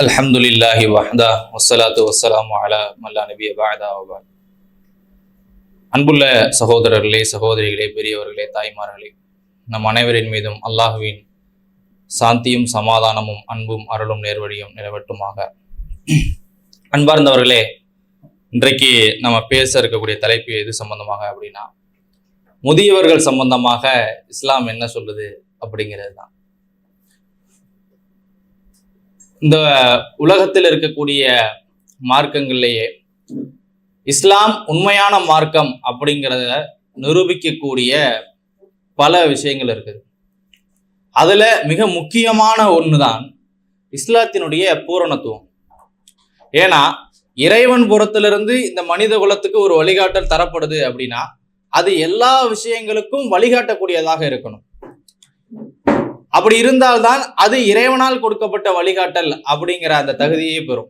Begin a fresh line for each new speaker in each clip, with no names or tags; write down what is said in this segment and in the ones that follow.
அல்ஹம்துலில்லாஹி வஹ்தா வஸ்ஸலாத்து வஸ்ஸலாமு அலா மல்லா நபிய பாதா வபாத் அன்புள்ள சகோதரர்களே சகோதரிகளே பெரியவர்களே தாய்மார்களே நம் அனைவரின் மீதும் அல்லாஹுவின் சாந்தியும் சமாதானமும் அன்பும் அருளும் நேர்வழியும் நிலவட்டுமாக. அன்பார்ந்தவர்களே இன்றைக்கு நம்ம பேச இருக்கக்கூடிய தலைப்பு எது சம்பந்தமாக அப்படின்னா முதியவர்கள் சம்பந்தமாக இஸ்லாம் என்ன சொல்லுது அப்படிங்கிறது தான். இந்த உலகத்தில் இருக்கக்கூடிய மார்க்கங்கள்லேயே இஸ்லாம் உண்மையான மார்க்கம் அப்படிங்கிறத நிரூபிக்கக்கூடிய பல விஷயங்கள் இருக்குது. அதில் மிக முக்கியமான ஒன்று தான் இஸ்லாத்தினுடைய பூரணத்துவம். ஏன்னா இறைவன் புறத்திலிருந்து இந்த மனித குலத்துக்கு ஒரு வழிகாட்டல் தரப்படுது அப்படின்னா அது எல்லா விஷயங்களுக்கும் வழிகாட்டக்கூடியதாக இருக்கணும். அப்படி இருந்தால்தான் அது இறைவனால் கொடுக்கப்பட்ட வழிகாட்டல் அப்படிங்கிற அந்த தகுதியை பெறும்.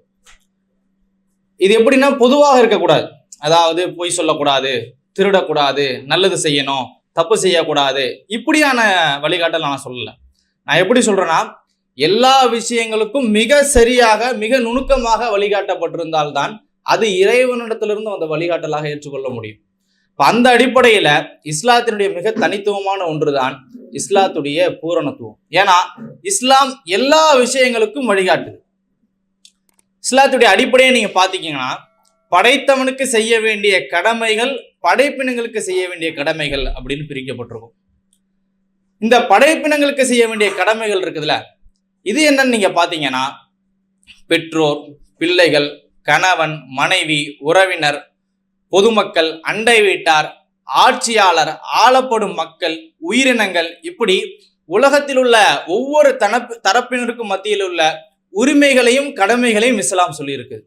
இது எப்படின்னா பொதுவாக இருக்கக்கூடாது. அதாவது பொய் சொல்லக்கூடாது திருடக்கூடாது நல்லது செய்யணும் தப்பு செய்யக்கூடாது இப்படியான வழிகாட்டல் நான் சொல்லலை. நான் எப்படி சொல்றேன்னா எல்லா விஷயங்களுக்கும் மிக சரியாக மிக நுணுக்கமாக வழிகாட்டப்பட்டிருந்தால்தான் அது இறைவனிடத்திலிருந்து அந்த வழிகாட்டலாக ஏற்றுக்கொள்ள முடியும். இப்போ அந்த அடிப்படையில இஸ்லாத்தினுடைய மிக தனித்துவமான ஒன்றுதான் இஸ்லாத்துடைய பூரணத்துவம். ஏன்னா இஸ்லாம் எல்லா விஷயங்களுக்கும் வழிகாட்டுது. இஸ்லாத்துடைய அடிப்படையை நீங்க பாத்தீங்கன்னா படைத்தவனுக்கு செய்ய வேண்டிய கடமைகள் படைப்பினங்களுக்கு செய்ய வேண்டிய கடமைகள் அப்படின்னு பிரிக்கப்பட்டிருக்கும். இந்த படைப்பினங்களுக்கு செய்ய வேண்டிய கடமைகள் இருக்குதுல்ல? இது என்னன்னு நீங்க பாத்தீங்கன்னா பெற்றோர் பிள்ளைகள் கணவன் மனைவி உறவினர் பொதுமக்கள் அண்டை வீட்டார் ஆட்சியாளர் ஆளப்படும் மக்கள் உயிரினங்கள் இப்படி உலகத்தில் உள்ள ஒவ்வொரு தனப்பு தரப்பினருக்கும் மத்தியில் உள்ள உரிமைகளையும் கடமைகளையும் இஸ்லாம் சொல்லியிருக்கு.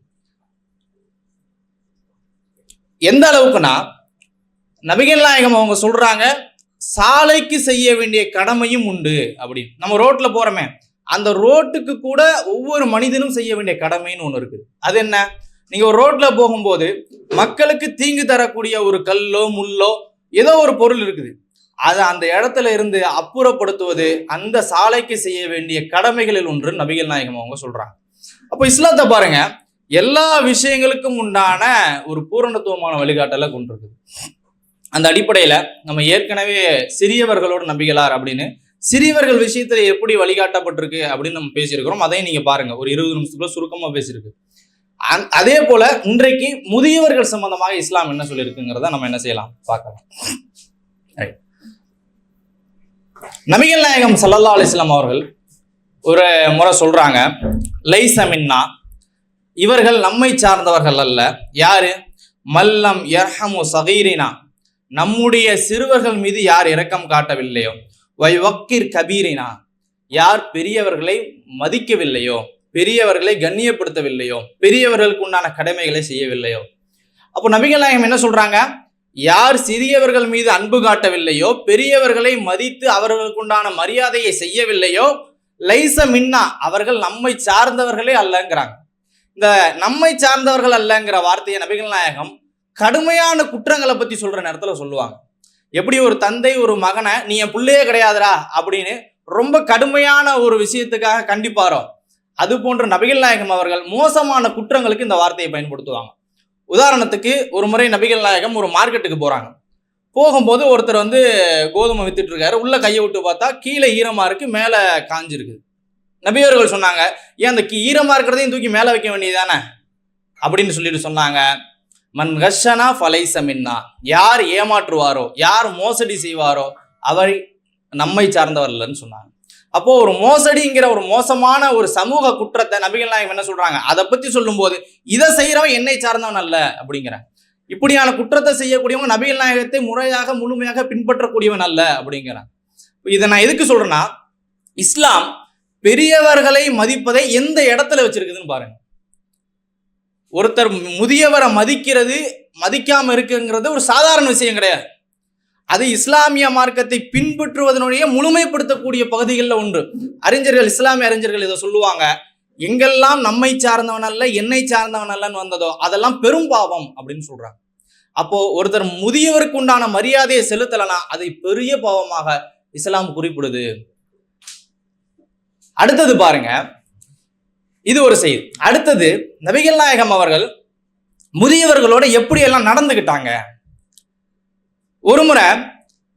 எந்த அளவுக்குன்னா நபிகள் நாயகம் அவங்க சொல்றாங்க சாலைக்கு செய்ய வேண்டிய கடமையும் உண்டு அப்படின்னு. நம்ம ரோட்டில் போறோமே அந்த ரோட்டுக்கு கூட ஒவ்வொரு மனிதனும் செய்ய வேண்டிய கடமைன்னு ஒன்று இருக்குது. அது என்ன? நீங்க ஒரு ரோட்டில் போகும்போது மக்களுக்கு தீங்கு தரக்கூடிய ஒரு கல்லோ முள்ளோ ஏதோ ஒரு பொருள் இருக்குது. அதை அந்த இடத்துல இருந்து அப்புறப்படுத்துவது அந்த சாலைக்கு செய்ய வேண்டிய கடமைகளில் ஒன்று நபிகள் நாயகம் அவங்க சொல்றாங்க. அப்போ இஸ்லாத்தை பாருங்க எல்லா விஷயங்களுக்கும் உண்டான ஒரு பூரணத்துவமான வழிகாட்டலை கொண்டிருக்குது. அந்த அடிப்படையில் நம்ம ஏற்கனவே சிறியவர்களோட நம்பிகளார் அப்படின்னு சிறியவர்கள் விஷயத்துல எப்படி வழிகாட்டப்பட்டிருக்கு அப்படின்னு நம்ம பேசியிருக்கிறோம். அதையும் நீங்க பாருங்க. ஒரு இருபது நிமிஷத்துக்குள்ள சுருக்கமா பேசியிருக்கு. அந்- அதே போல இன்றைக்கு முதியவர்கள் சம்பந்தமாக இஸ்லாம் என்ன சொல்லியிருக்குங்கிறத நம்ம என்ன செய்யலாம்? பார்க்கலாம். நபிகள் நாயகம் சல்லல்லா அலிஸ்லாம் அவர்கள் ஒரு முறை சொல்றாங்க லைசமின்னா இவர்கள் நம்மை சார்ந்தவர்கள் அல்ல. யாரு? மல்லம் எர்ஹமு சகீரினா. நம்முடைய சிறுவர்கள் மீது யார் இரக்கம் காட்டவில்லையோ? வைவக்கீர் கபீரினா. யார் பெரியவர்களை மதிக்கவில்லையோ? பெரியவர்களை கண்ணியப்படுத்தவில்லையோ? பெரியவர்களுக்கு உண்டான கடமைகளை செய்யவில்லையோ? அப்போ நபிகள் நாயகம் என்ன சொல்றாங்க? யார் சிறியவர்கள் மீது அன்பு காட்டவில்லையோ? பெரியவர்களை மதித்து அவர்களுக்கு உண்டான மரியாதையை செய்யவில்லையோ? லைச மின்னா. அவர்கள் நம்மை சார்ந்தவர்களே அல்லங்கிறாங்க. இந்த நம்மை சார்ந்தவர்கள் அல்லங்கிற வார்த்தையை நபிகள் நாயகம் கடுமையான குற்றங்களை பற்றி சொல்கிற நேரத்தில் சொல்லுவாங்க. எப்படி ஒரு தந்தை ஒரு மகனை நீ என் பிள்ளையே கிடையாதுடா அப்படின்னு ரொம்ப கடுமையான ஒரு விஷயத்துக்காக கண்டிப்பாரோ. அது போன்ற நபிகள் நாயகம் அவர்கள் மோசமான குற்றங்களுக்கு இந்த வார்த்தையை பயன்படுத்துவாங்க. உதாரணத்துக்கு ஒரு முறை நபிகள் நாயகம் ஒரு மார்க்கெட்டுக்கு போகிறாங்க போகும்போது ஒருத்தர் வந்து கோதுமை வித்துட்டு இருக்காரு. உள்ள கையை விட்டு பார்த்தா கீழே ஈரமாக இருக்குது மேலே காஞ்சிருக்கு. நபியவர்கள் சொன்னாங்க ஏன் அந்த கீ- ஈரமாக இருக்கிறதையும் தூக்கி மேலே வைக்க வேண்டியதானே அப்படின்னு சொல்லிட்டு சொன்னாங்க. மன் ஃபலைசமின்னா ஃபலைச மின்னா. யார் ஏமாற்றுவாரோ யார் மோசடி செய்வாரோ அவர் நம்மை சார்ந்தவர் இல்லைன்னு சொன்னாங்க. அப்போ ஒரு மோசடிங்கிற ஒரு மோசமான ஒரு சமூக குற்றத்தை நபிகள் நாயகம் என்ன சொல்றாங்க? அதை பத்தி சொல்லும்போது இதை செய்யறவன் என்னை சார்ந்தவன் அல்ல அப்படிங்கிற இப்படியான குற்றத்தை செய்யக்கூடியவங்க நபிகள் நாயகத்தை முறையாக முழுமையாக பின்பற்றக்கூடியவன் அல்ல அப்படிங்கிறான் இதை நான் எதுக்கு சொல்றேன்னா இஸ்லாம் பெரியவர்களை மதிப்பதை எந்த இடத்துல வச்சிருக்குதுன்னு பாருங்க. ஒருத்தர் முதியவரை மதிக்கிறது மதிக்காமல் இருக்குங்கிறது ஒரு சாதாரண விஷயம் கிடையாது. அது இஸ்லாமிய மார்க்கத்தை பின்பற்றுவதனுடைய முழுமைப்படுத்தக்கூடிய பகுதிகளில் ஒன்று. அறிஞர்கள் இஸ்லாமிய அறிஞர்கள் இதை சொல்லுவாங்க எங்கெல்லாம் நம்மை சார்ந்தவன் அல்ல என்னை சார்ந்தவன் அல்லன்னு வந்ததோ அதெல்லாம் பெரும் பாவம் அப்படின்னு சொல்றாங்க. அப்போ ஒருத்தர் முதியவருக்கு உண்டான மரியாதையை செலுத்தலைனா அதை பெரிய பாவமாக இஸ்லாம் குறிப்பிடுது. அடுத்தது பாருங்க இது ஒரு செய்தி. அடுத்தது நபிகள் நாயகம் அவர்கள் முதியவர்களோட எப்படி எல்லாம் நடந்துகிட்டாங்க ஒரு முறை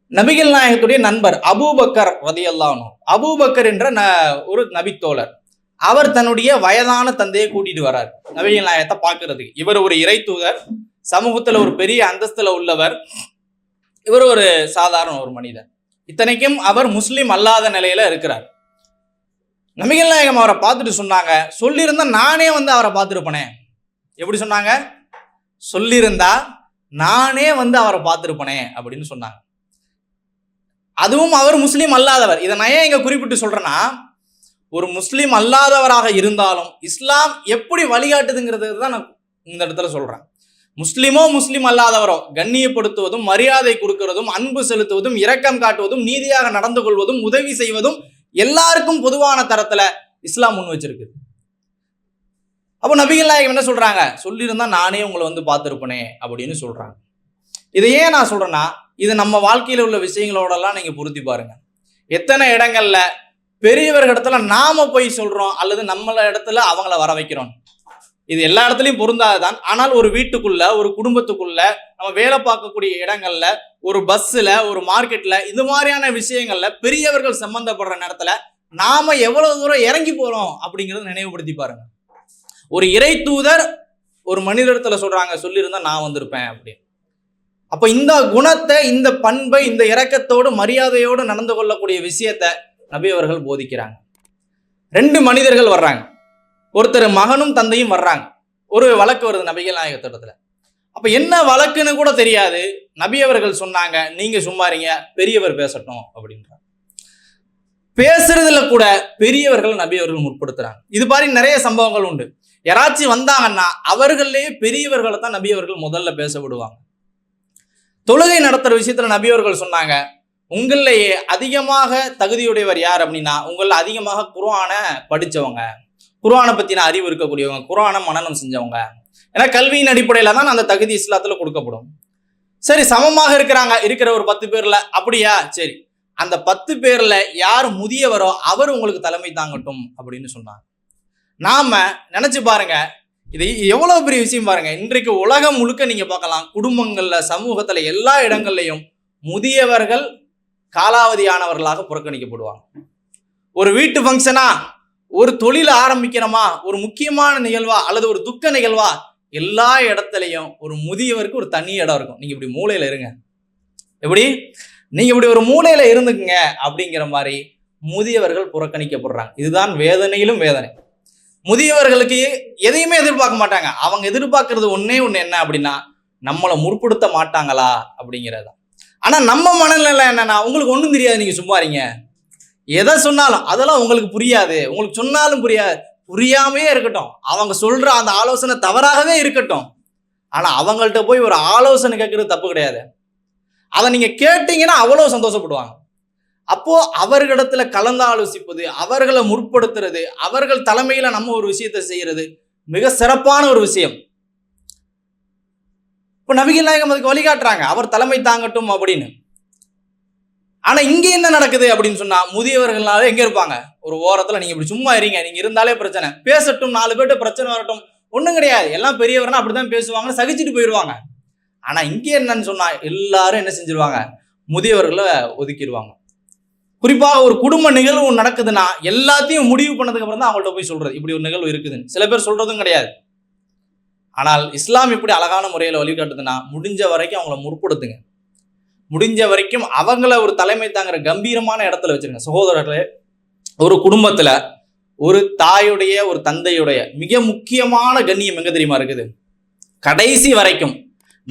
நபிகள் நாயகத்துடைய நண்பர் அபூபக்கர் ரதியல்லானு அபூபக்கர் என்ற ந- ஒரு நபித்தோழர் அவர் தன்னுடைய வயதான தந்தையை கூட்டிட்டு வரார் நபிகள் நாயகத்தை பார்க்கறதுக்கு. இவர் ஒரு இறை தூதர் சமூகத்துல ஒரு பெரிய அந்தஸ்துல உள்ளவர். இவர் ஒரு சாதாரண ஒரு மனிதர். இத்தனைக்கும் அவர் முஸ்லீம் அல்லாத நிலையில இருக்கிறார். நபிகள் நாயகம் அவரை பார்த்துட்டு சொன்னாங்க. சொல்லியிருந்தா நானே வந்து அவரை பார்த்துருப்பனே. எப்படி சொன்னாங்க? சொல்லியிருந்தா நானே வந்து அவரை பார்த்துருப்பனே அப்படின்னு சொன்னாங்க. அதுவும் அவர் முஸ்லீம் அல்லாதவர். இதை நான் ஏன் இங்க குறிப்பிட்டு சொல்றேன்னா ஒரு முஸ்லீம் அல்லாதவராக இருந்தாலும் இஸ்லாம் எப்படி வழிகாட்டுதுங்கிறது தான் நான் இந்த இடத்துல சொல்றேன். முஸ்லீமோ முஸ்லிம் அல்லாதவரோ கண்ணியப்படுத்துவதும் மரியாதை கொடுக்கிறதும் அன்பு செலுத்துவதும் இரக்கம் காட்டுவதும் நீதியாக நடந்து கொள்வதும் உதவி செய்வதும் எல்லாருக்கும் பொதுவான தரத்துல இஸ்லாம் முன் வச்சிருக்கு. அப்போ நபிகள் நாயகம் என்ன சொல்றாங்க? சொல்லியிருந்தா நானே உங்களை வந்து பார்த்துருப்பனே அப்படின்னு சொல்றாங்க. இதை ஏன் நான் சொல்றேன்னா இது நம்ம வாழ்க்கையில உள்ள விஷயங்களோடலாம் நீங்க பொருத்தி பாருங்க. எத்தனை இடங்கள்ல பெரியவர்களிடத்துல நாம போய் சொல்றோம் அல்லது நம்மள இடத்துல அவங்கள வர வைக்கிறோம். இது எல்லா இடத்துலையும் பொருந்தாதுதான். ஆனால் ஒரு வீட்டுக்குள்ள ஒரு குடும்பத்துக்குள்ள நம்ம வேலை பார்க்கக்கூடிய இடங்கள்ல ஒரு பஸ்ஸில் ஒரு மார்க்கெட்டில் இது மாதிரியான விஷயங்கள்ல பெரியவர்கள் சம்பந்தப்படுற நேரத்தில் நாம எவ்வளவு தூரம் இறங்கி போறோம் அப்படிங்கிறத நினைவுபடுத்தி பாருங்க. ஒரு இறை தூதர் ஒரு மனிதத்தில் சொல்றாங்க சொல்லியிருந்தா நான் வந்திருப்பேன் அப்படின்னு. அப்போ இந்த குணத்தை இந்த பண்பை இந்த இரக்கத்தோடு மரியாதையோடு நடந்து கொள்ளக்கூடிய விஷயத்த நபி அவர்கள் போதிக்கிறாங்க. ரெண்டு மனிதர்கள் வர்றாங்க. ஒருத்தர் மகனும் தந்தையும் வர்றாங்க. ஒரு வழக்கு வருது நபிகள் நாயகத்திடத்துல அப்போ என்ன வழக்குன்னு கூட தெரியாது. நபி அவர்கள் சொன்னாங்க நீங்கள் சும்மாறீங்க பெரியவர் பேசட்டும் அப்படின்றாங்க. பேசுறதுல கூட பெரியவர்கள் நபி அவர்கள் முற்படுத்துறாங்க. இது மாதிரி நிறைய சம்பவங்கள் உண்டு. யாராச்சும் வந்தாங்கன்னா அவர்களே பெரியவர்களை தான் நபி அவர்கள் முதல்ல பேச விடுவாங்க. தொழுகை நடத்துகிற விஷயத்தில் நபி அவர்கள் சொன்னாங்க உங்களிலேயே அதிகமாக தகுதியுடையவர் யார் அப்படின்னா உங்களில் அதிகமாக குரானை படித்தவங்க குரானை பற்றின அறிவு இருக்கக்கூடியவங்க குரானை மனநம் செஞ்சவங்க. ஏன்னா கல்வியின் அடிப்படையில் தான் அந்த தகுதி இஸ்லாத்தில் கொடுக்கப்படும். சரி சமமாக இருக்கிறாங்க இருக்கிற ஒரு பத்து பேரில் அப்படியா? சரி. அந்த பத்து பேரில் யார் முதியவரோ அவர் உங்களுக்கு தலைமை தாங்கட்டும் அப்படின்னு சொன்னாங்க. நாம் நினச்சி பாருங்கள் இது எவ்வளோ பெரிய விஷயம் பாருங்கள் இன்றைக்கு உலகம் முழுக்க நீங்கள் பார்க்கலாம் குடும்பங்களில் சமூகத்தில் எல்லா இடங்கள்லையும் முதியவர்கள் காலாவதியானவர்களாக புறக்கணிக்கப்படுவாங்க. ஒரு வீட்டு ஃபங்க்ஷனா ஒரு தொழில் ஆரம்பிக்கிறோமா ஒரு முக்கியமான நிகழ்வா? அல்லது ஒரு துக்க நிகழ்வா? எல்லா இடத்துலையும் ஒரு முதியவருக்கு ஒரு தனி இடம் இருக்கும். நீங்க இப்படி மூலையில் இருங்க. எப்படி? நீங்க இப்படி ஒரு மூலையில் இருந்துக்குங்க அப்படிங்கிற மாதிரி முதியவர்கள் புறக்கணிக்கப்படுறாங்க. இதுதான் வேதனையிலும் வேதனை. முதியவர்களுக்கு எதையுமே எதிர்பார்க்க மாட்டாங்க. அவங்க எதிர்பார்க்கறது ஒன்றே ஒண்ணு என்ன அப்படின்னா நம்மளை முற்படுத்த மாட்டாங்களா அப்படிங்கிறது ஆனா நம்ம மனநிலை என்னன்னா உங்களுக்கு ஒண்ணும் தெரியாது நீங்க சும்மா இருங்க. எதை சொன்னாலும் அதெல்லாம் உங்களுக்கு புரியாது. உங்களுக்கு சொன்னாலும் புரியாது புரியாமையே இருக்கட்டும். அவங்க சொல்ற அந்த ஆலோசனை தவறாகவே இருக்கட்டும். ஆனால் அவங்கள்ட்ட போய் ஒரு ஆலோசனை கேட்கறது தப்பு கிடையாது. அதை நீங்கள் கேட்டீங்கன்னா அவ்வளோ சந்தோஷப்படுவாங்க. அப்போது அவர்களிடத்துல கலந்து ஆலோசிப்பது அவர்களை முற்படுத்துறது அவர்கள் தலைமையில் நம்ம ஒரு விஷயத்தை செய்கிறது மிக சிறப்பான ஒரு விஷயம். இப்போ நபிகள் நாயகம் அதுக்கு வழிகாட்டுறாங்க. அவர் தலைமை தாங்கட்டும் அப்படின்னு. ஆனா இங்க என்ன நடக்குது அப்படின்னு சொன்னா முதியவர்கள்னால எங்க இருப்பாங்க? ஒரு ஓரத்துல நீங்க இப்படி சும்மா இருங்க. நீங்க இருந்தாலே பிரச்சனை. பேசட்டும் நாலு பேர்ட்ட பிரச்சனை வரட்டும். ஒண்ணும் கிடையாது. எல்லாம் பெரியவர்னா அப்படிதான் பேசுவாங்கன்னு சகிச்சுட்டு போயிடுவாங்க. ஆனா இங்க என்னன்னு சொன்னா எல்லாரும் என்ன செஞ்சிருவாங்க? முதியவர்களை ஒதுக்கிடுவாங்க. குறிப்பாக ஒரு குடும்ப நிகழ்வு நடக்குதுன்னா எல்லாத்தையும் முடிவு பண்ணதுக்கு அப்புறம் தான் அவங்கள்ட்ட போய் சொல்றது. இப்படி ஒரு நிகழ்வு இருக்குதுன்னு. சில பேர் சொல்றதும் கிடையாது. ஆனால் இஸ்லாம் இப்படி அழகான முறையில் வழிகாட்டுதுன்னா முடிஞ்ச வரைக்கும் அவங்கள முற்படுத்துங்க. முடிஞ்ச வரைக்கும் அவங்கள ஒரு தலைமை தாங்குற கம்பீரமான இடத்துல வச்சிருங்க. சகோதரர்களே ஒரு குடும்பத்தில் ஒரு தாயுடைய ஒரு தந்தையுடைய மிக முக்கியமான கண்ணியம் எங்கே தெரியுமா இருக்குது? கடைசி வரைக்கும்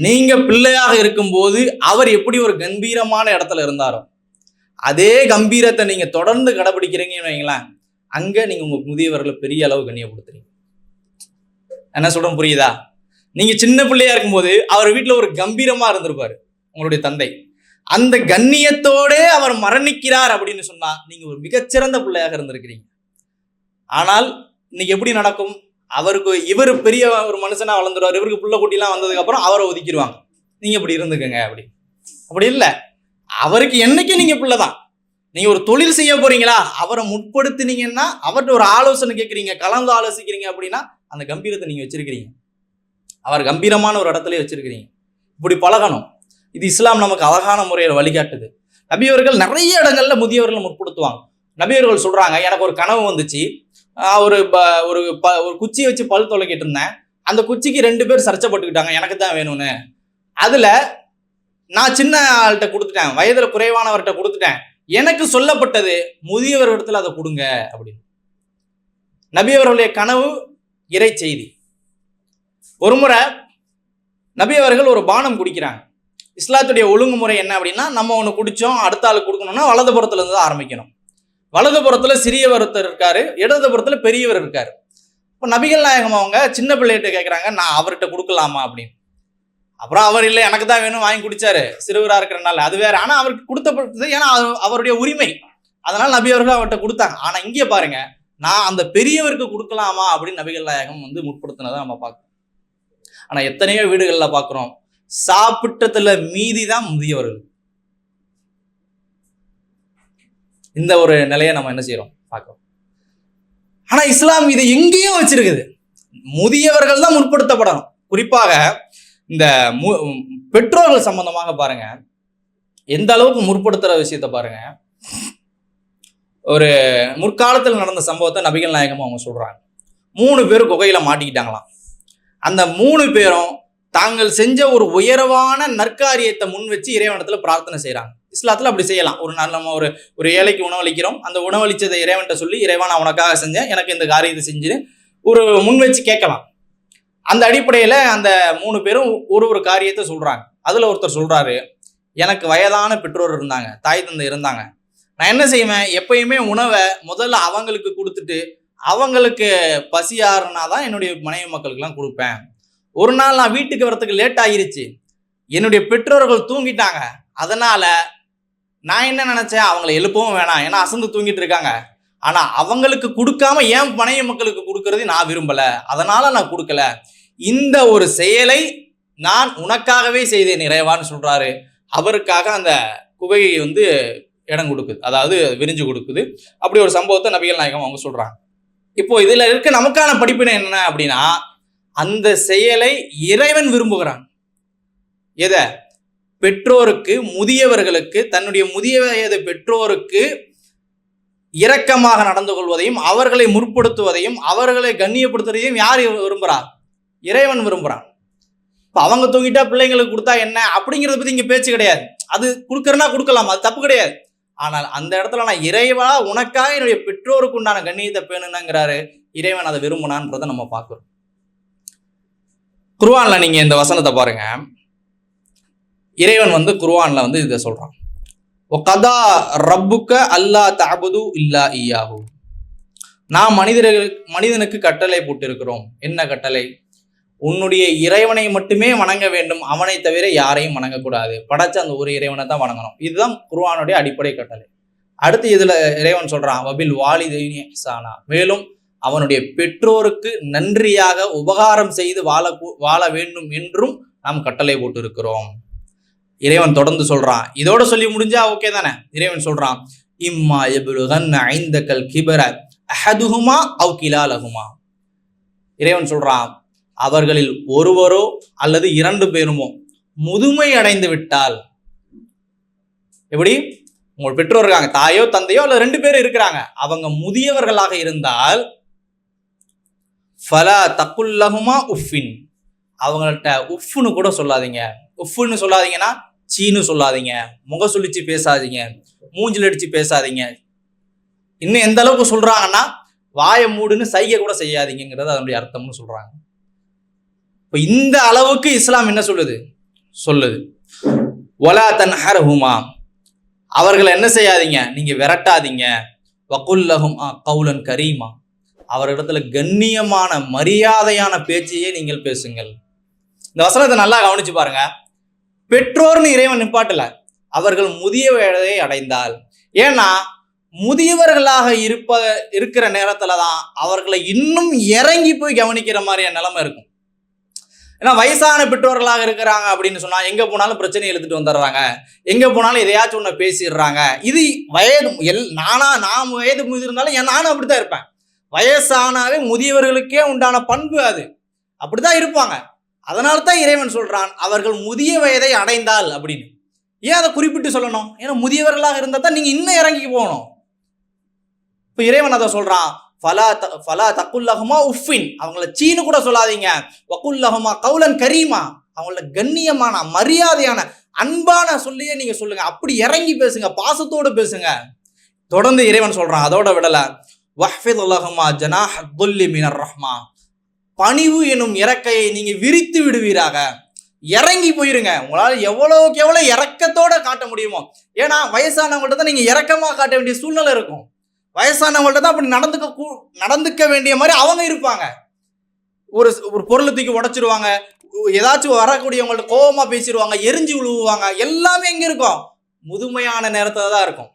நீங்கள் பிள்ளையாக இருக்கும்போது அவர் எப்படி ஒரு கம்பீரமான இடத்துல இருந்தாரோ அதே கம்பீரத்தை நீங்கள் தொடர்ந்து கடைபிடிக்கிறீங்கன்னு வைங்களேன் அங்கே நீங்கள் உங்கள் முதியவர்களை பெரிய அளவு கண்ணியப்படுத்துறீங்க. என்ன சொல்றேன் புரியுதா? நீங்கள் சின்ன பிள்ளையா இருக்கும்போது அவர் வீட்டில் ஒரு கம்பீரமாக இருந்திருப்பார் உங்களுடைய தந்தை. அந்த கண்ணியத்தோடே அவர் மரணிக்கிறார் அப்படின்னு சொன்னா நீங்க ஒரு மிகச்சிறந்த பிள்ளையாக இருந்திருக்கிறீங்க. ஆனால் இன்னைக்கு எப்படி நடக்கும்? அவருக்கு இவர் பெரிய ஒரு மனுஷனா வளர்ந்துருவார் இவருக்கு புள்ள குட்டிலாம் வந்ததுக்கு அப்புறம் அவரை ஒதுக்கிடுவாங்க. நீங்க இப்படி இருந்துக்கங்க அப்படி. அப்படி இல்லை. அவருக்கு என்னைக்கு நீங்க பிள்ளை தான் நீங்க ஒரு தொழில் செய்ய போறீங்களா? அவரை முற்படுத்தினீங்கன்னா அவர்கிட்ட ஒரு ஆலோசனை கேட்குறீங்க கலந்து ஆலோசிக்கிறீங்க அப்படின்னா அந்த கம்பீரத்தை நீங்க வச்சிருக்கிறீங்க. அவர் கம்பீரமான ஒரு இடத்துல வச்சிருக்கிறீங்க. இப்படி பழகணும். இது இஸ்லாம் நமக்கு அழகான முறையில் வழிகாட்டுது. நபியவர்கள் நிறைய இடங்கள்ல முதியவர்களை முற்படுத்துவாங்க. நபியவர்கள் சொல்றாங்க எனக்கு ஒரு கனவு வந்துச்சு. ஒரு ப- ஒரு ப ஒரு குச்சியை வச்சு பல் தொலைக்கிட்டு இருந்தேன். அந்த குச்சிக்கு ரெண்டு பேர் சர்ச்சைப்பட்டுக்கிட்டாங்க எனக்கு தான் வேணும்னு. அதில் நான் சின்ன ஆள்கிட்ட கொடுத்துட்டேன் வயதில் குறைவானவர்கிட்ட கொடுத்துட்டேன். எனக்கு சொல்லப்பட்டது முதியவர் இடத்துல அதை கொடுங்க அப்படின்னு. நபியவர்களுடைய கனவு இறை செய்தி. ஒரு முறை ஒரு பானம் குடிக்கிறாங்க. இஸ்லாத்துடைய ஒழுங்குமுறை என்ன அப்படின்னா நம்ம ஒன்று குடித்தோம் அடுத்த ஆளுக்கு கொடுக்கணும்னா வலதுபுறத்துல இருந்து தான் ஆரம்பிக்கணும். வலதுபுறத்தில் சிறியவர் ஒருத்தர் இருக்காரு இடதுபுறத்தில் பெரியவர் இருக்கார். இப்போ நபிகள் நாயகம் அவங்க சின்ன பிள்ளைகிட்ட கேட்குறாங்க நான் அவர்கிட்ட கொடுக்கலாமா? அப்படின்னு. அப்புறம் அவர் இல்லை எனக்கு தான் வேணும் வாங்கி குடிச்சாரு. சிறுவராக இருக்கிறனால அது வேற. ஆனால் அவருக்கு கொடுத்தப்பட்டது ஏன்னா அவருடைய உரிமை. அதனால் நபி அவர்கள் அவர்கிட்ட கொடுத்தாங்க. ஆனால் இங்கே பாருங்க நான் அந்த பெரியவருக்கு கொடுக்கலாமா அப்படின்னு நபிகள் நாயகம் வந்து முற்படுத்தினதை நம்ம பார்க்குறோம். ஆனால் எத்தனையோ வீடுகளில் பார்க்குறோம் சாப்பிட்டதுல மீதி தான் முதியவர்கள். இந்த ஒரு நிலையை நம்ம என்ன செய்யறோம் பார்க்கிறோம். ஆனா இஸ்லாம் இதை எங்கேயோ வச்சிருக்குது. முதியவர்கள் தான் முற்படுத்தப்படணும். குறிப்பாக இந்த மு- பெற்றோர்கள் சம்பந்தமாக பாருங்க. எந்த அளவுக்கு முற்படுத்துற விஷயத்த பாருங்க. ஒரு முற்காலத்தில் நடந்த சம்பவத்தை நபிகள் நாயகம் அவங்க சொல்றாங்க. மூணு பேர் குகையில மாட்டிக்கிட்டாங்களாம். அந்த மூணு பேரும் தாங்கள் செஞ்ச ஒரு உயர்வான நற்காரியத்தை முன் வச்சு இறைவனத்தில் பிரார்த்தனை செய்கிறாங்க இஸ்லாத்தில் அப்படி செய்யலாம். ஒரு நாள் நம்ம ஒரு ஒரு ஏழைக்கு உணவளிக்கிறோம் அந்த உணவளிச்சதை இறைவன்ட்ட சொல்லி இறைவன் நான் உனக்காக செஞ்சேன். எனக்கு இந்த காரியத்தை செஞ்சு ஒரு முன் வச்சு கேட்கலாம். அந்த அடிப்படையில் அந்த மூணு பேரும் ஒரு ஒரு காரியத்தை சொல்கிறாங்க அதில் ஒருத்தர் சொல்கிறாரு எனக்கு வயதான பெற்றோர் இருந்தாங்க. தாய் தந்தை இருந்தாங்க. நான் என்ன செய்வேன்? எப்பயுமே உணவை முதல்ல அவங்களுக்கு கொடுத்துட்டு அவங்களுக்கு பசியாருனா தான் என்னுடைய மனைவி மக்களுக்கெல்லாம் கொடுப்பேன். ஒரு நாள் நான் வீட்டுக்கு வரத்துக்கு லேட் ஆகிருச்சு என்னுடைய பெற்றோர்கள் தூங்கிட்டாங்க. அதனால நான் என்ன நினச்சேன்? அவங்கள எழுப்பவும் வேணாம். ஏன்னா அசந்து தூங்கிட்டு இருக்காங்க. ஆனால் அவங்களுக்கு கொடுக்காம ஏன் மனைவி மக்களுக்கு கொடுக்கறது நான் விரும்பல. அதனால் நான் கொடுக்கல. இந்த ஒரு செயலை நான் உனக்காகவே செய்தேன் நிறைவான்னு சொல்கிறாரு அவருக்காக அந்த குகையை வந்து இடம் கொடுக்குது. அதாவது விரிஞ்சு கொடுக்குது. அப்படி ஒரு சம்பவத்தை நபிகள் நாயகம் அவங்க சொல்கிறாங்க இப்போ இதில் இருக்க நமக்கான படிப்பினை என்ன அப்படின்னா அந்த செயலை இறைவன் விரும்புகிறான். எதை? பெற்றோருக்கு முதியவர்களுக்கு தன்னுடைய முதிய வயது பெற்றோருக்கு இரக்கமாக நடந்து கொள்வதையும் அவர்களை முற்படுத்துவதையும் அவர்களை கண்ணியப்படுத்துவதையும் யார் விரும்புகிறார்? இறைவன் விரும்புகிறான். இப்போ அவங்க தூங்கிட்டா பிள்ளைங்களுக்கு கொடுத்தா என்ன? அப்படிங்கிறத பற்றி இங்கே பேச்சு கிடையாது. அது கொடுக்குறனா கொடுக்கலாம் அது தப்பு கிடையாது. ஆனால் அந்த இடத்துல நான் இறைவா உனக்காக என்னுடைய பெற்றோருக்கு உண்டான கண்ணியத்தை பேணுனாங்கிறாரு இறைவன் அதை விரும்பினான்றதை நம்ம பார்க்குறோம். குர்வானில் நீங்கள் இந்த வசனத்தை பாருங்கள் இறைவன் வந்து குர்வானில் வந்து இதை சொல்றான். கதா ரப்புக்க அல்லா தாபுது இல்லா ஈயாகு நாம் மனிதர்கள் மனிதனுக்கு கட்டளை போட்டிருக்கிறோம். என்ன கட்டளை? உன்னுடைய இறைவனை மட்டுமே வணங்க வேண்டும். அவனை தவிர யாரையும் வணங்கக்கூடாது. படைச்ச அந்த ஒரு இறைவனை தான் வணங்கணும். இதுதான் குருவானுடைய அடிப்படை கட்டளை. அடுத்து இதில் இறைவன் சொல்கிறான் வபில் வாலிதைனி சானா மேலும் அவனுடைய பெற்றோருக்கு நன்றியாக உபகாரம் செய்து வாழ வாழ வேண்டும் என்றும் நாம் கட்டளை போட்டிருக்கிறோம். இறைவன் தொடர்ந்து சொல்றான். இதோட சொல்லி முடிஞ்சா ஓகே தானே? இறைவன் சொல்றான் இம்மா எபுலுகன் ஐந்தக்கல் கிபர அஹதுகுமா அவ் கிலாலகுமா இறைவன் சொல்றான் அவர்களில் ஒருவரோ அல்லது இரண்டு பேருமோ முதுமை அடைந்து விட்டால். எப்படி? உங்கள் பெற்றோர் இருக்காங்க தாயோ தந்தையோ அல்ல ரெண்டு பேரும் இருக்கிறாங்க. அவங்க முதியவர்களாக இருந்தால் ஃபலா தக்குல்லகுமா உஃபின் அவங்கள்ட்ட உஃப்னு கூட சொல்லாதீங்க. உஃப்னு சொல்லாதீங்கன்னா சீனு சொல்லாதீங்க. முக சுழிச்சு பேசாதீங்க. மூஞ்சில் அடித்து பேசாதீங்க. இன்னும் எந்த அளவுக்கு சொல்கிறாங்கன்னா வாயை மூடுன்னு சைகை கூட செய்யாதீங்கிறது அதனுடைய அர்த்தம்னு சொல்கிறாங்க இப்போ இந்த அளவுக்கு இஸ்லாம் என்ன சொல்லுது? சொல்லுது. ஒலா தன் ஹுமா அவர்களை என்ன செய்யாதீங்க? நீங்கள் விரட்டாதீங்க. வகுல்லஹும் கவுலன் கரீமா. அவரிடத்துல கண்ணியமான மரியாதையான பேச்சையே நீங்கள் பேசுங்கள். இந்த வசனத்தை நல்லா கவனிச்சு பாருங்க. பெற்றோர்னு இறைவன் நிப்பாட்டல. அவர்கள் முதிய வயதை அடைந்தால். ஏன்னா முதியவர்களாக இருப்ப இருக்கிற நேரத்தில் தான் அவர்களை இன்னும் இறங்கி போய் கவனிக்கிற மாதிரியான நிலைமை இருக்கும். ஏன்னா வயசான பெற்றோர்களாக இருக்கிறாங்க அப்படின்னு சொன்னால் எங்கே போனாலும் பிரச்சனை எழுதிட்டு வந்துடுறாங்க. எங்கே போனாலும் எதையாச்சும் ஒன்று பேசிடுறாங்க. இது வயது எல் நானா நான் வயது முதிர்ந்தாலும் என் நானும் அப்படி தான் இருப்பேன். வயசானாவே முதியவர்களுக்கே உண்டான பண்பு அது. அப்படிதான் இருப்பாங்க. அதனால தான் இறைவன் சொல்கிறான் அவர்கள் முதிய வயதை அடைந்தால் அப்படின்னு. ஏன் அதை குறிப்பிட்டு சொல்லணும்? ஏன்னா முதியவர்களாக இருந்தால் தான் நீங்கள் இன்னும் இறங்கி போகணும். இப்போ இறைவன் அதை சொல்றான் ஃபலா த ஃபலா தக்குல்லகமா உஃபின் அவங்கள சீனு கூட சொல்லாதீங்க. வக்குல்லகமா கவுலன் கரீமா. அவங்கள கண்ணியமான மரியாதையான அன்பான சொல்லியே நீங்க சொல்லுங்க. அப்படி இறங்கி பேசுங்க பாசத்தோடு பேசுங்க. தொடர்ந்து இறைவன் சொல்கிறான் அதோட விடலை. வஹ்ஃபித் உலகமா ஜனாஹ் துல்லி மினர் ரஹ்மா. பணிவு எனும் இறக்கையை நீங்க விரித்து விடுவீராக. இறங்கி போயிருங்க. உங்களால் எவ்வளவுக்கு எவ்வளவு இறக்கத்தோட காட்ட முடியுமோ. ஏன்னா வயசானவங்கள்ட்ட தான் நீங்க இறக்கமா காட்ட வேண்டிய சூழ்நிலை இருக்கும். வயசானவங்கள்ட்ட தான் அப்படி நடந்துக்க கூ- நடந்துக்க வேண்டிய மாதிரி அவங்க இருப்பாங்க. ஒரு ஒரு பொருளை தூக்கி உடச்சிருவாங்க. ஏதாச்சும் வரக்கூடியவங்கள்ட்ட கோவமா பேசிடுவாங்க எரிஞ்சு விழுவுவாங்க எல்லாமே எங்க இருக்கும். முதுமையான நேரத்தில் தான் இருக்கும்.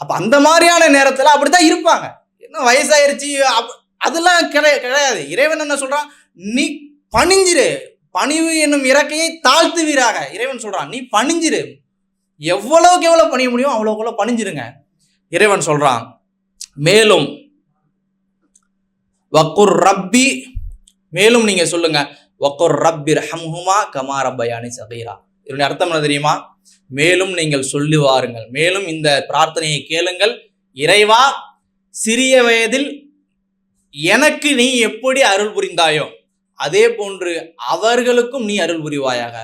அப்போ அந்த மாதிரியான நேரத்தில் அப்படி தான் இருப்பாங்க. என்ன வயசாயிருச்சு அப்- அதெல்லாம் கிடை கிடையாது. இறைவன் என்ன சொல்கிறான் நீ பணிஞ்சிரு. பணிவு என்னும் இறக்கையை தாழ்த்துவீராக. இறைவன் சொல்கிறான் நீ பணிஞ்சிரு. எவ்வளோக்கு எவ்வளோ பணிய முடியும் அவ்வளோக்குள்ள பணிஞ்சிருங்க. இறைவன் சொல்கிறான் மேலும் வக்குர் ரப்பி மேலும் நீங்கள் சொல்லுங்கள் வக்குர் ரப்பி ரஹம்ஹுமா கமா ரப்பயானி சகீரா. இதனுடைய அர்த்தம் என்ன தெரியுமா? மேலும் நீங்கள் சொல்லி வாருங்கள். மேலும் இந்த பிரார்த்தனையை கேளுங்கள். இறைவா சிறிய வயதில் எனக்கு நீ எப்படி அருள் புரிந்தாயோ அதே போன்று அவர்களுக்கும் நீ அருள் புரிவாயாக.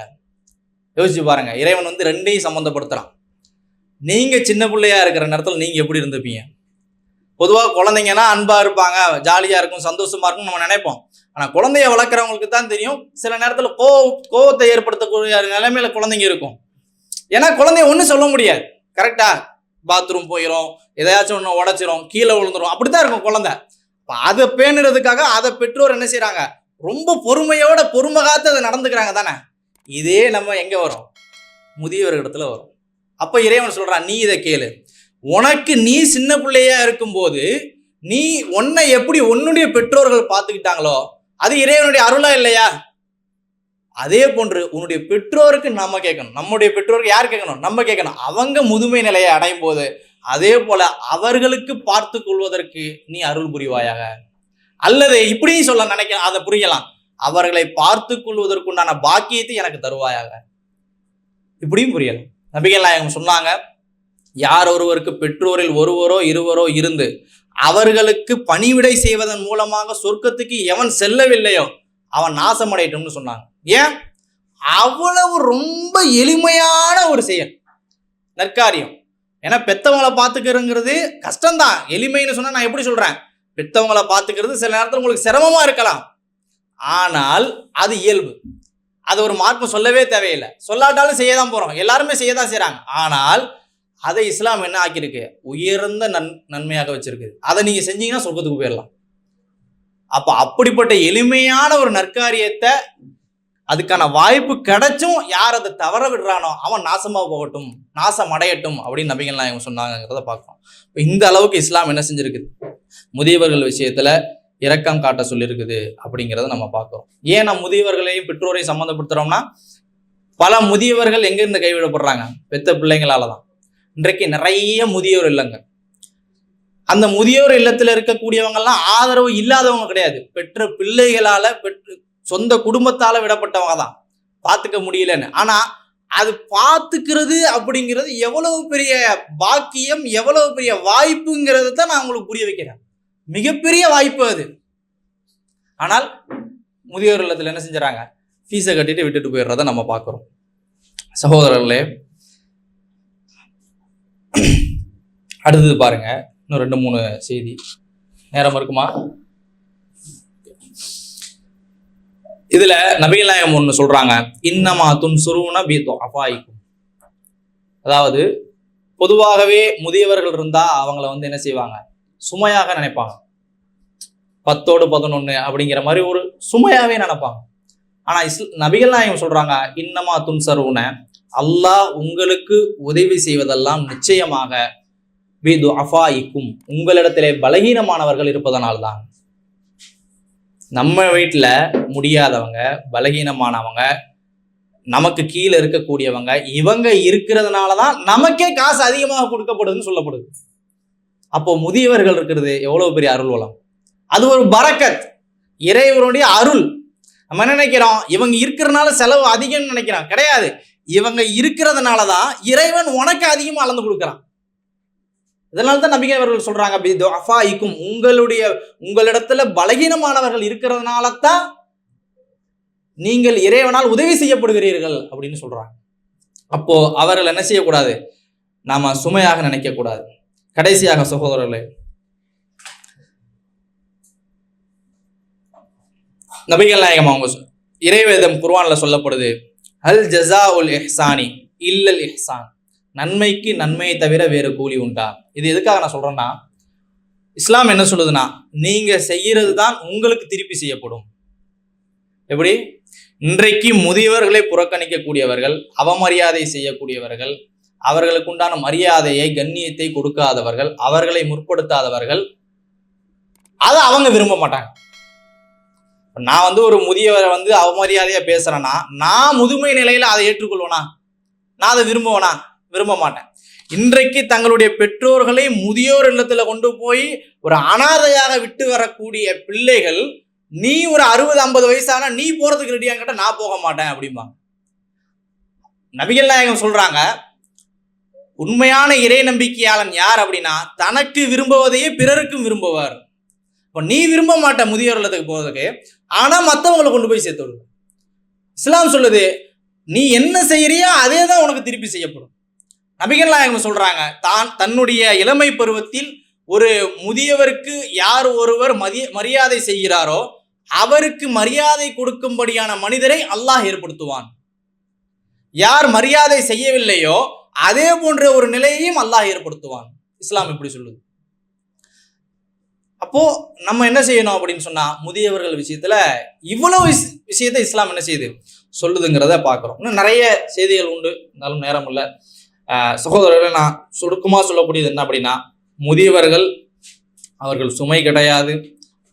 யோசிச்சு பாருங்க. இறைவன் வந்து ரெண்டையும் சம்மந்தப்படுத்துகிறான் நீங்கள் சின்ன பிள்ளையா இருக்கிற நேரத்தில் நீங்கள் எப்படி இருந்துப்பீங்க பொதுவாக குழந்தைங்கன்னா அன்பாக இருப்பாங்க ஜாலியாக இருக்கும் சந்தோஷமாக இருக்கும் நம்ம நினைப்போம். ஆனால் குழந்தைய வளர்க்குறவங்களுக்கு தான் தெரியும். சில நேரத்தில் கோ கோவத்தை ஏற்படுத்தக்கூடிய நிலைமையில குழந்தைங்க இருக்கும். ஏன்னா குழந்தைய ஒன்றும் சொல்ல முடியாது. கரெக்டா பாத்ரூம் போயிடும் எதையாச்சும் ஒன்று உடச்சிரும் கீழே விழுந்துரும். அப்படித்தான் இருக்கும் குழந்தை. அதை பேணுறதுக்காக அதை பெற்றோர் என்ன செய்கிறாங்க ரொம்ப பொறுமையோட பொறுமை காத்து அதை நடந்துக்கிறாங்க தானே? இதே நம்ம எங்கே வரும்? முதியவர்களிடத்துல வரும். அப்போ இறைவன் சொல்கிறான் நீ இதை கேளு. உனக்கு நீ சின்ன பிள்ளையா இருக்கும்போது நீ உன்னை எப்படி உன்னுடைய பெற்றோர்கள் பார்த்துக்கிட்டாங்களோ அது இறைவனுடைய அருளா இல்லையா? அதே போன்று உன்னுடைய பெற்றோருக்கு நம்ம கேட்கணும். நம்முடைய பெற்றோருக்கு யார் கேட்கணும்? நம்ம கேட்கணும். அவங்க முதுமை நிலையை அடையும் போது அதே போல அவர்களுக்கு பார்த்து கொள்வதற்கு நீ அருள் புரிவாயாக. அல்லது இப்படியும் சொல்ல நினைக்க அதை புரியலாம் அவர்களை பார்த்து கொள்வதற்குண்டான பாக்கியத்தை எனக்கு தருவாயாக. இப்படியும் புரியலாம். நபிகள் நாயகம் சொன்னாங்க யார் ஒருவருக்கு பெற்றோரில் ஒருவரோ இருவரோ இருந்து அவர்களுக்கு பணிவிடை செய்வதன் மூலமாக சொர்க்கத்துக்கு எவன் செல்லவில்லையோ அவன் நாசமடையட்டும்னு சொன்னாங்க. ஏன்? அவ்வளவு ரொம்ப எளிமையான ஒரு செயல். நற்காரியம். ஏன்னா பெத்தவங்களை பார்த்துக்கிறங்கிறது கஷ்டம்தான். எளிமைன்னு சொன்னால் நான் எப்படி சொல்கிறேன் பெத்தவங்களை பார்த்துக்கிறது சில நேரத்தில் உங்களுக்கு சிரமமாக இருக்கலாம். ஆனால் அது இயல்பு. அது ஒரு மார்க்கம் சொல்லவே தேவையில்லை. சொல்லாட்டாலும் செய்ய தான் போகிறோம் எல்லாருமே செய்ய தான் செய்கிறாங்க ஆனால் அதை இஸ்லாம் என்ன ஆக்கியிருக்கு? உயர்ந்த நன் நன்மையாக வச்சுருக்குது அதை நீங்கள் செஞ்சீங்கன்னா சொர்க்கத்துக்கு போயிடலாம். அப்ப அப்படிப்பட்ட எளிமையான ஒரு நற்காரியத்தை அதுக்கான வாய்ப்பு கிடைச்சும் யார் அதை தவற விடுறானோ அவன் நாசமா போகட்டும் நாசம் அடையட்டும் அப்படின்னு நபிகள் இவங்க சொன்னாங்கிறத பார்க்கணும் இப்போ இந்த அளவுக்கு இஸ்லாம் என்ன செஞ்சிருக்குது முதியவர்கள் விஷயத்துல இரக்கம் காட்ட சொல்லியிருக்குது அப்படிங்கிறத நம்ம பார்க்கிறோம். ஏன் நம்ம முதியவர்களையும் பெற்றோரையும் சம்மந்தப்படுத்துறோம்னா பல முதியவர்கள் எங்கிருந்து கைவிடப்படுறாங்க? பெத்த பிள்ளைங்களால தான் இன்றைக்கு நிறைய முதியோர் இல்லைங்க. அந்த முதியோர் இல்லத்தில் இருக்கக்கூடியவங்கெல்லாம் ஆதரவு இல்லாதவங்க கிடையாது. பெற்ற பிள்ளைகளால பெற்று சொந்த குடும்பத்தால் விடப்பட்டவங்க தான் பார்த்துக்க முடியலன்னு. ஆனால் அது பார்த்துக்கிறது அப்படிங்கிறது எவ்வளவு பெரிய பாக்கியம் எவ்வளவு பெரிய வாய்ப்புங்கிறத தான் நான் உங்களுக்கு புரிய வைக்கிறேன். மிகப்பெரிய வாய்ப்பு அது. ஆனால் முதியோர் இல்லத்துல என்ன செஞ்சுறாங்க? ஃபீஸை கட்டிட்டு விட்டுட்டு போயிடுறத நம்ம பார்க்குறோம். சகோதரர்களே அடுத்தது பாருங்க. இன்னும் ரெண்டு மூணு செய்தி. நேரம் இருக்குமா? இதுல நபிகள் நாயகம் ஒன்று சொல்றாங்க. இன்னமா துன் சுருவன பீத்தோ அபாயிக்கும் அதாவது பொதுவாகவே முதியவர்கள் இருந்தா அவங்கள வந்து என்ன செய்வாங்க? சுமையாக நினைப்பாங்க. பத்தோடு பதினொன்னு அப்படிங்கிற மாதிரி ஒரு சுமையாவே நினைப்பாங்க. ஆனா இஸ்ல நபிகள் நாயகம் சொல்றாங்க இன்னமா துன் சருவன அல்லாஹ் உங்களுக்கு உதவி செய்வதெல்லாம் நிச்சயமாக பிது அஃபாயிக்கும் உங்களிடத்திலே பலகீனமானவர்கள் இருப்பதனால்தான். நம்ம வீட்டில் முடியாதவங்க பலகீனமானவங்க நமக்கு கீழே இருக்கக்கூடியவங்க இவங்க இருக்கிறதுனால தான் நமக்கே காசு அதிகமாக கொடுக்கப்படுதுன்னு சொல்லப்படுது. அப்போ முதியவர்கள் இருக்கிறது எவ்வளவு பெரிய அருள் வளம் அது ஒரு பரக்கத் இறைவனுடைய அருள். நம்ம என்ன நினைக்கிறோம்? இவங்க இருக்கிறனால செலவு அதிகம்னு நினைக்கிறோம். கிடையாது. இவங்க இருக்கிறதுனால தான் இறைவன் உனக்கு அதிகமாக அளந்து கொடுக்குறான். இதனால தான் நபிகை அவர்கள் சொல்றாங்க. அப்படி உங்களுடைய உங்களிடத்துல பலகீனமானவர்கள் இருக்கிறதுனால தான் நீங்கள் இறைவனால் உதவி செய்யப்படுகிறீர்கள் அப்படின்னு சொல்றாங்க. அப்போ அவர்கள் என்ன செய்யக்கூடாது? நாம சுமையாக நினைக்க கூடாது கடைசியாக சகோதரர்களே நபிகள் நாயகம் அவங்க இறைவேதம் குர்வானில் சொல்லப்படுது அல் ஜசா உல் இஹ்சானி இல்லல் இஹ்சான். நன்மைக்கு நன்மையை தவிர வேறு கூலி உண்டா? இது எதுக்காக நான் சொல்றேன்னா இஸ்லாம் என்ன சொல்லுதுன்னா நீங்க செய்கிறது தான் உங்களுக்கு திருப்பி செய்யப்படும். எப்படி? இன்றைக்கு முதியவர்களை புறக்கணிக்கக்கூடியவர்கள் அவமரியாதை செய்யக்கூடியவர்கள் அவர்களுக்கு உண்டான மரியாதையை கண்ணியத்தை கொடுக்காதவர்கள் அவர்களை முற்படுத்தாதவர்கள் அதை அவங்க விரும்ப மாட்டாங்க. நான் வந்து ஒரு முதியவரை வந்து அவமரியாதையா பேசுறேன்னா நான் முதுமை நிலையில் அதை ஏற்றுக்கொள்வேனா? நான் அதை விரும்புவேனா? விரும்ப மாட்டேன். இன்றைக்கு தங்களுடைய பெற்றோர்களை முதியோர் இல்லத்துல கொண்டு போய் ஒரு அனாதையாக விட்டு வரக்கூடிய பிள்ளைகள் நீ ஒரு அறுபது ஐம்பது வயசான நீ போறதுக்கு ரெடியாக நான் போக மாட்டேன் அப்படிம்பாங்க நபிகள் நாயகம் சொல்றாங்க உண்மையான இறை நம்பிக்கையாளன் யார் அப்படின்னா தனக்கு விரும்புவதையே பிறருக்கும் விரும்புவார். இப்போ நீ விரும்ப மாட்ட முதியோர் இல்லத்துக்கு போறதுக்கு ஆனா மற்றவங்களை கொண்டு போய் சேர்த்து விடுவோம் இஸ்லாம் சொல்லுது நீ என்ன செய்யறியோ அதே தான் உனக்கு திருப்பி செய்யப்படும். நபிகள் நாயகம் சொல்றாங்க தான் தன்னுடைய இளமை பருவத்தில் ஒரு முதியவருக்கு யார் ஒருவர் மதிய மரியாதை செய்கிறாரோ அவருக்கு மரியாதை கொடுக்கும்படியான மனிதரை அல்லாஹ் ஏற்படுத்துவான். யார் மரியாதை செய்யவில்லையோ அதே போன்ற ஒரு நிலையையும் அல்லாஹ் ஏற்படுத்துவான். இஸ்லாம் இப்படி சொல்லுது. அப்போ நம்ம என்ன செய்யணும் அப்படின்னு சொன்னா முதியவர்கள் விஷயத்துல இவ்வளவு விஷயத்தை இஸ்லாம் என்ன செய்யுது? சொல்லுதுங்கிறத பார்க்குறோம். இன்னும் நிறைய செய்திகள் உண்டு. இருந்தாலும் நேரம் இல்லை. சகோதரர்களை நான் சுருக்கமாக சொல்லக்கூடியது என்ன அப்படின்னா முதியவர்கள் அவர்கள் சுமை கிடையாது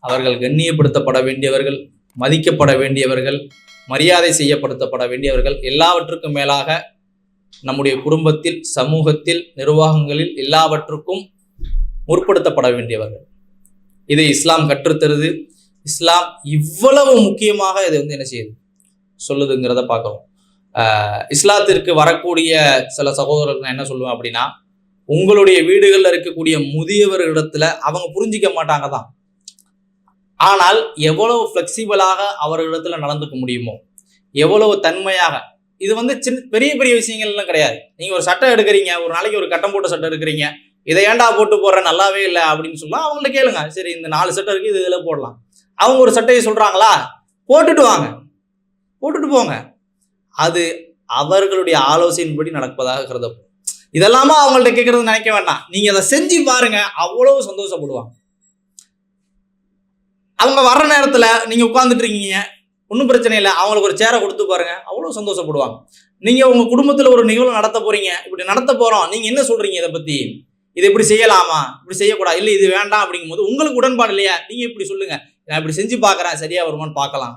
அவர்கள் கண்ணியப்படுத்தப்பட வேண்டியவர்கள் மதிக்கப்பட வேண்டியவர்கள் மரியாதை செய்யப்படுத்தப்பட வேண்டியவர்கள் எல்லாவற்றுக்கும் மேலாக நம்முடைய குடும்பத்தில் சமூகத்தில் நிர்வாகங்களில் எல்லாவற்றுக்கும் முற்படுத்தப்பட வேண்டியவர்கள். இதை இஸ்லாம் கற்றுத்தருது. இஸ்லாம் இவ்வளவு முக்கியமாக இதை வந்து என்ன செய்யுது? சொல்லுதுங்கிறத பார்க்குறோம் இஸ்லாத்திற்கு வரக்கூடிய சில சகோதரர்கள் என்ன சொல்லுவேன் அப்படின்னா உங்களுடைய வீடுகளில் இருக்கக்கூடிய முதியவர்களிடத்துல அவங்க புரிஞ்சிக்க மாட்டாங்க தான். ஆனால் எவ்வளவு ஃப்ளெக்சிபிளாக அவர்களிடத்துல நடந்துக்க முடியுமோ எவ்வளவு தன்மையாக இது வந்து சின்ன பெரிய பெரிய விஷயங்கள்லாம் கிடையாது. நீங்கள் ஒரு சட்டை எடுக்கிறீங்க ஒரு நாளைக்கு ஒரு கட்டம் போட்ட சட்டை எடுக்கிறீங்க இதை ஏன்டா போட்டு போடுற நல்லாவே இல்லை அப்படின்னு சொல்லலாம் அவங்கள்ட்ட கேளுங்க. சரி இந்த நாலு சட்டை இருக்குது இது இதில் போடலாம். அவங்க ஒரு சட்டையை சொல்கிறாங்களா போட்டுட்டு வாங்க. போட்டுட்டு போங்க. அது அவர்களுடைய ஆலோசனையின்படி நடப்பதாக கருதப்படும். இதெல்லாமா அவங்கள்ட்ட கேட்கறது நினைக்க வேண்டாம். நீங்க அதை செஞ்சு பாருங்க அவ்வளவு சந்தோஷப்படுவாங்க. அவங்க வர்ற நேரத்துல நீங்க உட்கார்ந்துட்டு இருக்கீங்க ஒன்றும் பிரச்சனை இல்லை அவங்களுக்கு ஒரு சேரை கொடுத்து பாருங்க அவ்வளவு சந்தோஷப்படுவாங்க. நீங்க உங்க குடும்பத்தில் ஒரு நிகழ்வு நடத்த போறீங்க இப்படி நடத்த போறோம் நீங்க என்ன சொல்றீங்க இதை பத்தி? இதை இப்படி செய்யலாமா? இப்படி செய்யக்கூடாது இல்லை இது வேண்டாம் அப்படிங்கும்போது உங்களுக்கு உடன்பாடு இல்லையா? நீங்க இப்படி சொல்லுங்க. நான் இப்படி செஞ்சு பார்க்குறேன் சரியா வருமான்னு பார்க்கலாம்.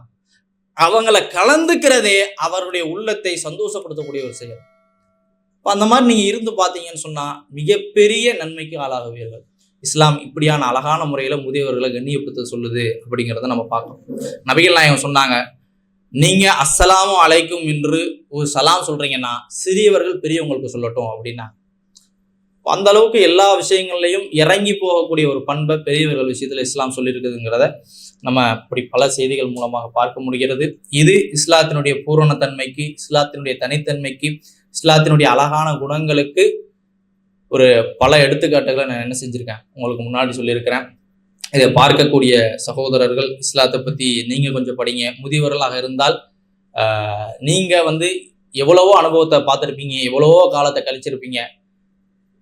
அவங்கள கலந்துக்கிறதே அவருடைய உள்ளத்தை சந்தோஷப்படுத்தக்கூடிய ஒரு செயல். அந்த மாதிரி நீங்க இருந்து பார்த்தீங்கன்னு சொன்னா மிகப்பெரிய நன்மைக்கு ஆளாகுவீர்கள். இஸ்லாம் இப்படியான அழகான முறையில முதியவர்களை கண்ணியப்படுத்த சொல்லுது அப்படிங்கிறத நம்ம பார்க்கணும். நபிகள் நாயகம் சொன்னாங்க நீங்க அஸ்ஸலாமும் அழைக்கும் என்று ஒரு சலாம் சொல்றீங்கன்னா சிறியவர்கள் பெரியவங்களுக்கு சொல்லட்டும் அப்படின்னா அந்த அளவுக்கு எல்லா விஷயங்கள்லையும் இறங்கி போகக்கூடிய ஒரு பண்பை பெரியவர்கள் விஷயத்துல இஸ்லாம் சொல்லியிருக்குதுங்கிறத நம்ம இப்படி பல செய்திகள் மூலமாக பார்க்க முடிகிறது. இது இஸ்லாத்தினுடைய பூரணத்தன்மைக்கு இஸ்லாத்தினுடைய தனித்தன்மைக்கு இஸ்லாத்தினுடைய அழகான குணங்களுக்கு ஒரு பல எடுத்துக்காட்டுகளை நான் என்ன செஞ்சுருக்கேன். உங்களுக்கு முன்னாடி சொல்லியிருக்கிறேன். இதை பார்க்கக்கூடிய சகோதரர்கள் இஸ்லாத்தை பற்றி நீங்கள் கொஞ்சம் படிங்க. முதியவர்களாக இருந்தால் நீங்கள் நீங்க வந்து எவ்வளவோ அனுபவத்தை பார்த்துருப்பீங்க எவ்வளவோ காலத்தை கழிச்சிருப்பீங்க.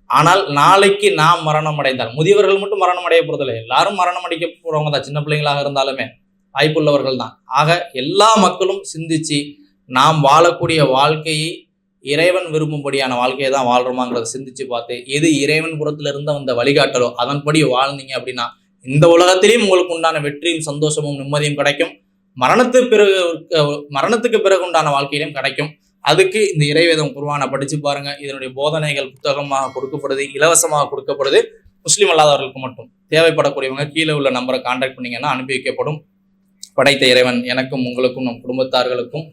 ஆனால் நாளைக்கு நாம் மரணம் அடைந்தால் முதியவர்கள் மட்டும் மரணம் அடைய போறதில்லை எல்லாரும் மரணம் அடைக்க போறவங்க தான் சின்ன பிள்ளைங்களாக இருந்தாலுமே வாய்ப்புள்ளவர்கள் தான் ஆக எல்லா மக்களும் சிந்திச்சு நாம் வாழக்கூடிய வாழ்க்கையை இறைவன் விரும்பும்படியான வாழ்க்கையை தான் வாழ்றோமாங்கிறத சிந்திச்சு பார்த்து எது இறைவன் புறத்திலிருந்து இருந்த வந்த வழிகாட்டலோ அதன்படி வாழ்ந்தீங்க அப்படின்னா இந்த உலகத்திலையும் உங்களுக்கு உண்டான வெற்றியும் சந்தோஷமும் நிம்மதியும் கிடைக்கும். மரணத்துக்கு பிறகு மரணத்துக்கு பிறகு உண்டான வாழ்க்கையிலும் கிடைக்கும். அதுக்கு இந்த இறைவேதம் குருவானை படிச்சு பாருங்க. இதனுடைய போதனைகள் புத்தகமாக கொடுக்கப்படுது இலவசமாக கொடுக்கப்படுது. முஸ்லீம் அல்லாதவர்களுக்கு மட்டும். தேவைப்படக்கூடியவங்க கீழே உள்ள நம்பரை கான்டாக்ட் பண்ணீங்கன்னா அனுப்பி வைக்கப்படும். படைத்த இறைவன் எனக்கும் உங்களுக்கும் நம் குடும்பத்தார்களுக்கும்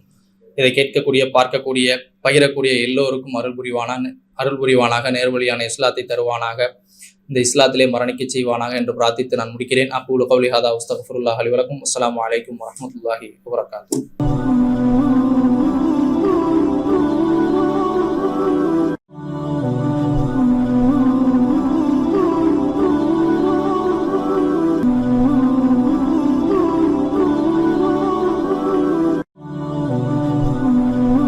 இதை கேட்கக்கூடிய பார்க்கக்கூடிய பகிரக்கூடிய எல்லோருக்கும் அருள் புரிவானான் அருள் புரிவானாக நேர்வழியான இஸ்லாத்தை தருவானாக இந்த இஸ்லாத்திலே மரணிக்க செய்வானாக என்று பிரார்த்தித்து நான் முடிக்கிறேன். அப்போ கவுலி ஹாதா உஸ்தகஃபுல்லாஹ் அலி வலக்கும். அஸ்ஸலாமு அலைக்கும் வரஹ்மத்துல்லாஹி